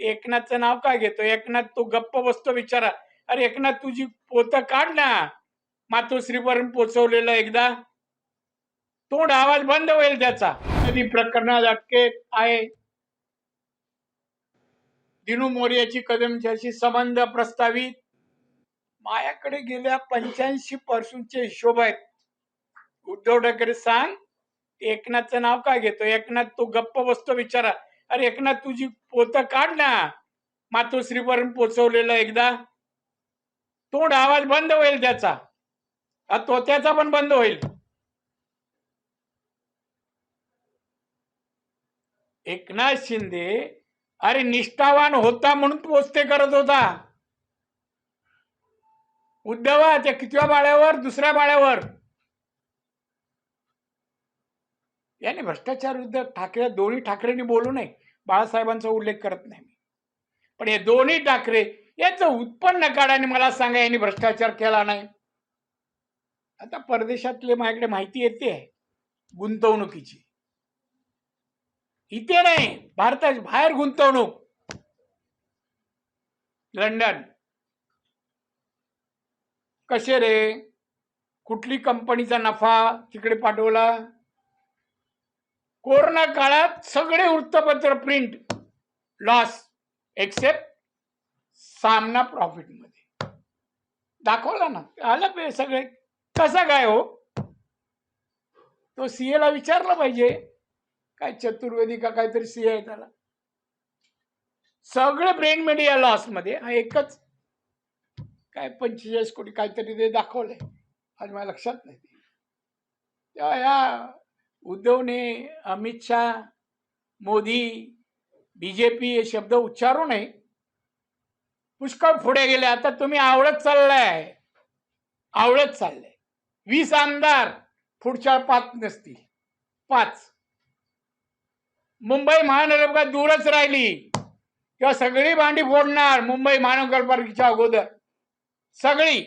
एकनाथचं नाव काय घेतो? एकनाथ तू गप्प बसतो विचारा. अरे एकनाथ तुझी पोत काढ ना. मातोश्रीपर्यंत पोचवलेलं एकदा. तोंड आवाज बंद होईल त्याचा. कधी प्रकरणात अटकेत आहे. दिनू मोर्याची कदमच्याशी संबंध प्रस्तावित. माझ्याकडे गेल्या पंच्याऐंशी पर्सेंटचे हिशोब आहेत. उद्धव ठाकरे सांग एकनाथचं नाव काय घेतो? एकनाथ तू गप्प बसतो विचारा. अरे एकनाथ तुझी पोत काढ ना. मातोश्रीपर्यंत पोचवलेलं एकदा. तोंड आवाज बंद होईल त्याचा. तोत्याचा पण बंद होईल. एकनाथ शिंदे अरे निष्ठावान होता म्हणून पोचते करत होता. उद्धवा त्या कितव्या बाळ्यावर? दुसऱ्या बाळ्यावर? याने भ्रष्टाचार विरुद्ध ठाकरे दोन्ही ठाकरेंनी बोलू नये. बाळासाहेबांचा उल्लेख करत नाही मी. पण हे दोन्ही ठाकरे याचं उत्पन्न काढाने मला सांगा यांनी भ्रष्टाचार केला नाही. आता परदेशातले माझ्याकडे माहिती येते गुंतवणुकीची. इथे नाही भारताच्या बाहेर गुंतवणूक. लंडन. कसे रे? कुठली कंपनीचा नफा तिकडे पाठवला? कोरोना काळात सगळे वृत्तपत्र प्रिंट लॉस एक्सेप्ट सामना प्रॉफिटमध्ये. दाखवला ना. आलं पे सगळे. कसा काय हो? तो सीए ला विचारला पाहिजे. काय चतुर्वेदी का काहीतरी सीए आहे त्याला. सगळे ब्रेन मीडिया लॉसमध्ये हा एकच. काय पंचेचाळीस कोटी काहीतरी ते दाखवलंय. आज माझ्या लक्षात नाही. ते. तेव्हा या उद्धवने अमित शाह मोदी बीजेपी हे शब्द उच्चारू नये. पुष्कळ पुढे गेले. आता तुम्ही आवडत चाललाय. आवडत चाललंय. वीस आमदार पुढच्या पाच नसतील. पाच. मुंबई महानगरपालिका दूरच राहिली. किंवा सगळी भांडी फोडणार मुंबई महानगरपालिकेच्या अगोदर. सगळी.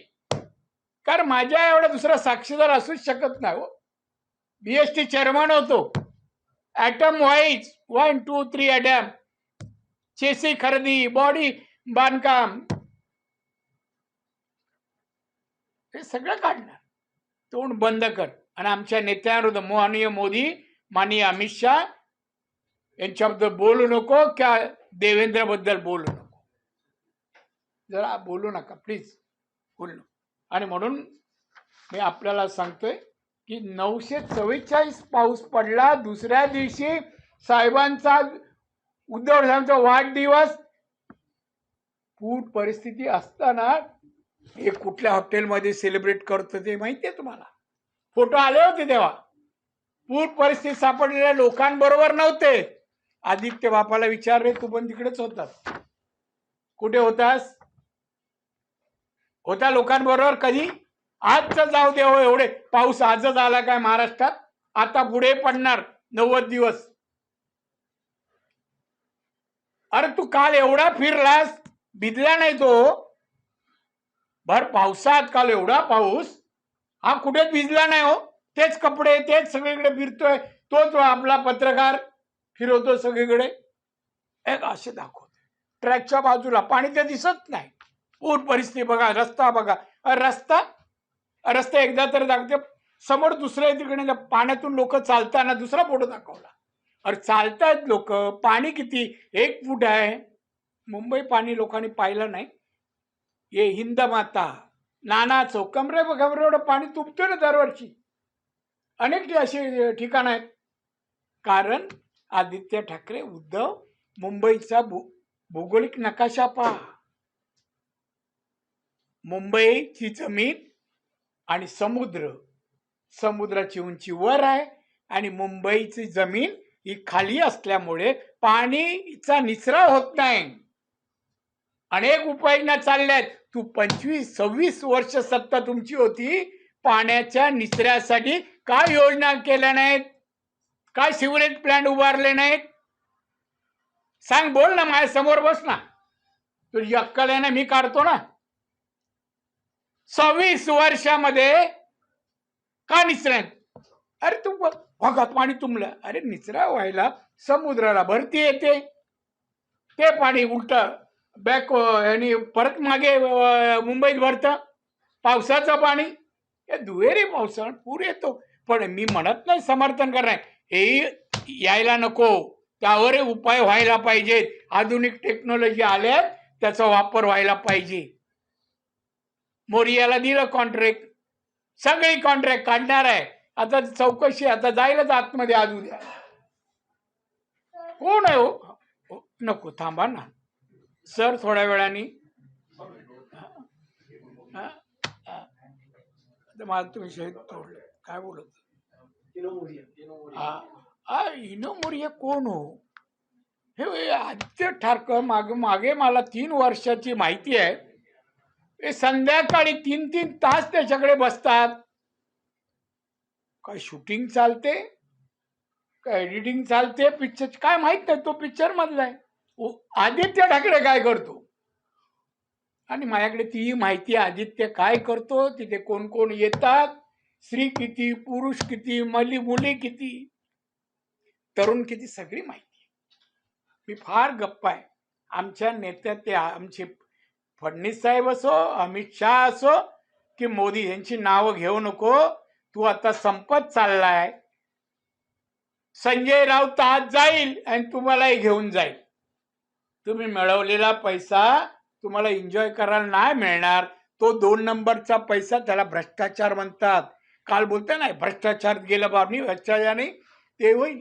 कारण माझ्या एवढा दुसरा साक्षीदार असूच शकत नाही हो. बीएसटी चेअरमन होतो. Item wise one two three item chassis खरेदी बॉडी बांधकाम. हे सगळं काढणार. तोंड बंद कर. आणि आमच्या नेत्यांविरुद्ध माननीय मोदी माननीय अमित शहा यांच्याबद्दल बोलू नको किंवा देवेंद्रबद्दल बोलू नको? जरा बोलू नका प्लीज बोलू आणि म्हणून मी आपल्याला सांगतोय की नऊशे चव्वेचाळीस पाऊस पडला. दुसऱ्या दिवशी साहेबांचा उद्धव साहेबांचा वाढदिवस. पूर परिस्थिती असताना हे कुठल्या हॉटेलमध्ये सेलिब्रेट करतो ते माहिती आहे तुम्हाला? फोटो आले होते तेव्हा. पूर परिस्थिती सापडलेल्या लोकांबरोबर नव्हते. आदित्य बापाला विचारले तू पण तिकडेच होतास. कुठे होतास? होता लोकांबरोबर कधी? आजच जाऊ दे हो एवढे. पाऊस आजच आला काय महाराष्ट्रात? आता पुढे पडणार नव्वद दिवस. अरे तू काल एवढा फिरलास भिजला नाही तो. भर पावसात काल एवढा पाऊस. हा कुठे भिजला नाही हो. तेच कपडे तेच सगळीकडे फिरतोय. तोच आपला पत्रकार फिरवतो सगळीकडे. एक असे दाखवत. ट्रॅकच्या बाजूला पाणी ते दिसत नाही. पूर परिस्थिती बघा रस्ता बघा. अरे रस्ता रस्ता एकदा तर दाखवते. समोर दुसऱ्या तिकडे. पाण्यातून लोक चालताना दुसरा फोटो दाखवला. अरे चालतायत लोक. पाणी किती? एक फूट आहे. मुंबई पाणी लोकांनी पाहिलं नाही. ये हिंद माता. नाना चौक. कमरे कमरे एवढं पाणी तुपतोय ना दरवर्षी. अनेक ठि- अशी ठिकाणं आहेत. कारण आदित्य ठाकरे उद्धव मुंबईचा भू भौगोलिक नकाशा पहा. मुंबईची जमीन आणि समुद्र. समुद्राची उंची वर आहे आणि मुंबईची जमीन ही खाली असल्यामुळे पाणीचा निचरा होत नाही. अनेक उपाययोजना चालल्यात तू पंचवीस सव्वीस वर्ष सत्ता तुमची होती. पाण्याच्या निचऱ्यासाठी काय योजना केल्या नाहीत? काय सिवरेज प्लांट उभारले नाहीत? सांग बोल ना माझ्यासमोर बस ना. तुझी अक्कल आहे ना मी काढतो ना. सव्वीस वर्षामध्ये का निचऱ्यात अरे तुम ब- भागात पाणी तुंबलं. अरे निचरा व्हायला समुद्राला भरती येते. ते पाणी उलट बॅक आणि परत मागे मुंबईत भरतं. पावसाचं पाणी. हे दुहेरी पावसाळ पूर येतो. पण मी म्हणत नाही समर्थन करणार. हे यायला नको. त्यावर उपाय व्हायला पाहिजेत. आधुनिक टेक्नॉलॉजी आल्या त्याचा वापर व्हायला पाहिजे. मोरियाला दिलं कॉन्ट्रॅक्ट सगळी कॉन्ट्रॅक्ट काढणार आहे. आता चौकशी आता जाईलच आतमध्ये आज उद्या. कोण आहे हो? हो नको थांबा ना. सर थोड्या वेळाने. हा? मला तुम्ही शहीद तोडले. काय बोलत हा. हा इनो मोरिया कोण हो? हे आदित्य ठारकर मागे मागे मला तीन वर्षाची माहिती आहे. ते संध्याकाळी तीन तीन तास त्याच्याकडे बसतात. काय शूटिंग चालते? काय एडिटिंग चालते? पिक्चर काय माहीत नाही तो पिक्चर मधला आहे. आदित्य ठाकरे काय करतो? आणि माझ्याकडे ती माहिती आदित्य काय करतो? तिथे कोण कोण येतात? स्त्री किती पुरुष किती मली मुली किती? तरुण किती? सगळी माहिती मी फार गप्पा आहे. आमच्या नेत्या ते आमचे फडणीस साहेब असो अमित शहा असो की मोदी यांची नावं घेऊ नको तू आता संपत चाललाय. संजय राऊत आज जाईल आणि तुम्हालाही घेऊन जाईल. तुम्ही मिळवलेला पैसा तुम्हाला एन्जॉय करायला नाही मिळणार. तो दोन नंबरचा पैसा त्याला भ्रष्टाचार म्हणतात. काल बोलतो नाही भ्रष्टाचार गेलं बाबनी भ्रष्टाचार नाही ते होईल